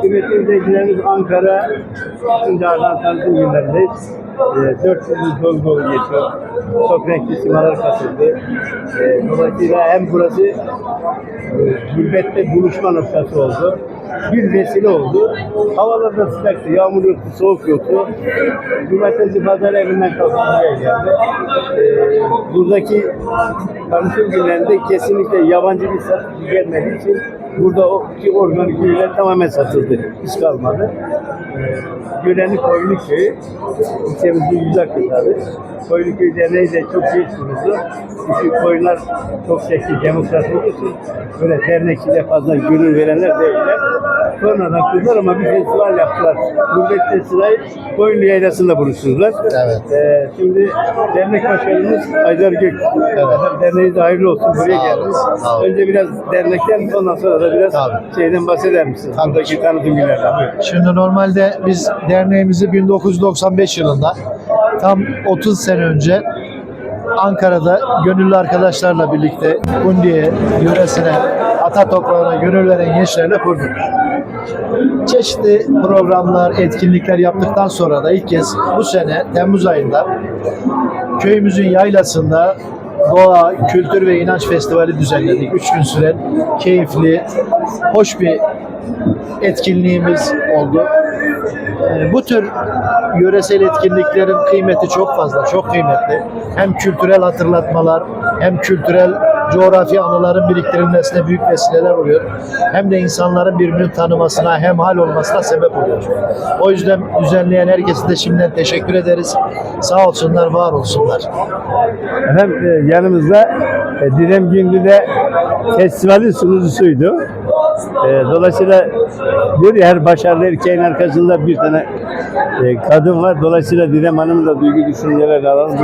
Kıymetli izleyicilerimiz Ankara Sincar'dan tanıtım günlerindeyiz. Ee, 400 yıl dolu dolu geçiyor. Çok renkli simalar katıldı. Ee, dolayısıyla hem burası e, gurbette buluşma noktası oldu. Bir vesile oldu. Havalar da sıcaktı, yağmur yoktu, soğuk yoktu. Cumartesi pazar evinden kalkıp geldi. Ee, buradaki tanıtım günlerinde kesinlikle yabancı bir satıcı gelmediği için burada o ki organik ürünler tamamen satıldı. Hiç kalmadı. Göleni Koyunu Köyü, ilçemizin tabii. Koyunu Köyü Derneği de çok iyi kuruldu. Çünkü koyunlar çok şekli demokrat olduğu için böyle dernekçide fazla gönül verenler değiller. Sonradan kurdular ama bir festival yaptılar. Gurbet Festivali Koyunlu Yaylası'nda buluşturdular. Evet. Ee, şimdi dernek başkanımız Aydar Gök. Evet. Derneği de hayırlı olsun buraya geldiniz. Önce biraz dernekten ondan sonra da biraz Tabii. şeyden bahseder misiniz? Tabii. Buradaki tanıtım günlerden. Şimdi normalde biz derneğimizi 1995 yılında tam 30 sene önce Ankara'da gönüllü arkadaşlarla birlikte Kundiye yöresine, ata toprağına gönül gençlerle kurduk. Çeşitli programlar, etkinlikler yaptıktan sonra da ilk kez bu sene Temmuz ayında köyümüzün yaylasında doğa, kültür ve inanç festivali düzenledik. Üç gün süren keyifli, hoş bir etkinliğimiz oldu. Bu tür yöresel etkinliklerin kıymeti çok fazla, çok kıymetli. Hem kültürel hatırlatmalar, hem kültürel coğrafi anıların biriktirilmesine büyük vesileler oluyor. Hem de insanların birbirini tanımasına, hem hal olmasına sebep oluyor. O yüzden düzenleyen herkese de şimdiden teşekkür ederiz. Sağ olsunlar, var olsunlar. Efendim e, yanımızda e, Didem Gündü de festivalin sunucusuydu. E, dolayısıyla diyor ya her başarılı erkeğin arkasında bir tane e, kadın var. Dolayısıyla Didem Hanım'ın da duygu düşünceleri alalım.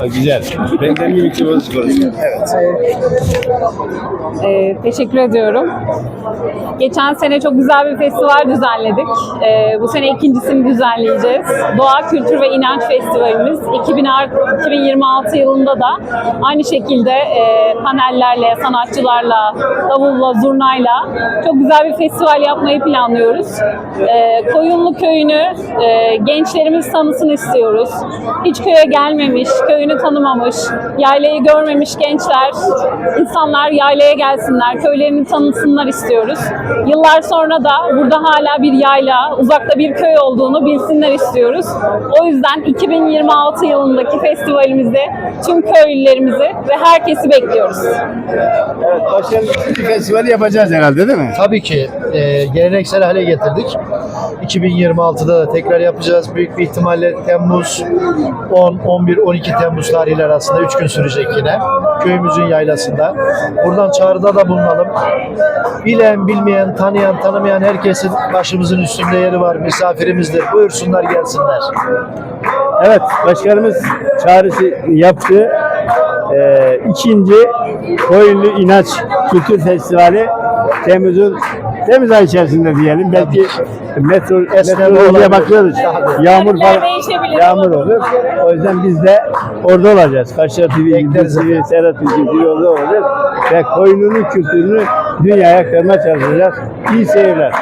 Ha, güzel. Benden bir konuşuyor. Evet. Ee, teşekkür ediyorum. Geçen sene çok güzel bir festival düzenledik. Ee, bu sene ikincisini düzenleyeceğiz. Doğa Kültür ve İnanç Festivalimiz 2000 art- 2026 yılında da aynı şekilde e, panellerle, sanatçılarla, davulla, zurnayla çok güzel bir festival yapmayı planlıyoruz. Ee, Koyunlu Köyü'nü e, gençlerimiz tanısın istiyoruz. Hiç köye gelmemiş, köyünü tanımamış, yaylayı görmemiş gençler, insanlar yaylaya gelsinler, köylerini tanısınlar istiyoruz. Yıllar sonra da burada hala bir yayla, uzakta bir köy olduğunu bilsinler istiyoruz. O yüzden 2026 yılındaki festivalimizde tüm köylülerimizi ve herkesi bekliyoruz. Evet, başarılı festivali yapacağız herhalde değil mi? Tabii ki e, geleneksel hale getirdik. 2026'da da tekrar yapacağız. Büyük bir ihtimalle Temmuz 10, 11, 12 Temmuz tarihleri arasında 3 gün sürecek yine. Köyümüzün yaylasında. Buradan çağrıda da bulunalım. Bilen, bilmeyen, tanıyan, tanımayan herkesin başımızın üstünde yeri var. Misafirimizdir. Buyursunlar gelsinler. Evet, başkanımız çağrısı yaptı. Ee, ikinci Koyunlu İnanç Kültür Festivali Temmuz'un Temmuz ay içerisinde diyelim. Belki metro, meteorolojiye bakıyoruz. Yağmur falan, yağmur olur. O yüzden biz de orada olacağız. Kaşar TV, İlgin TV, Serhat TV orada olacağız. Ve koyununun kültürünü dünyaya aktarmaya çalışacağız. İyi seyirler.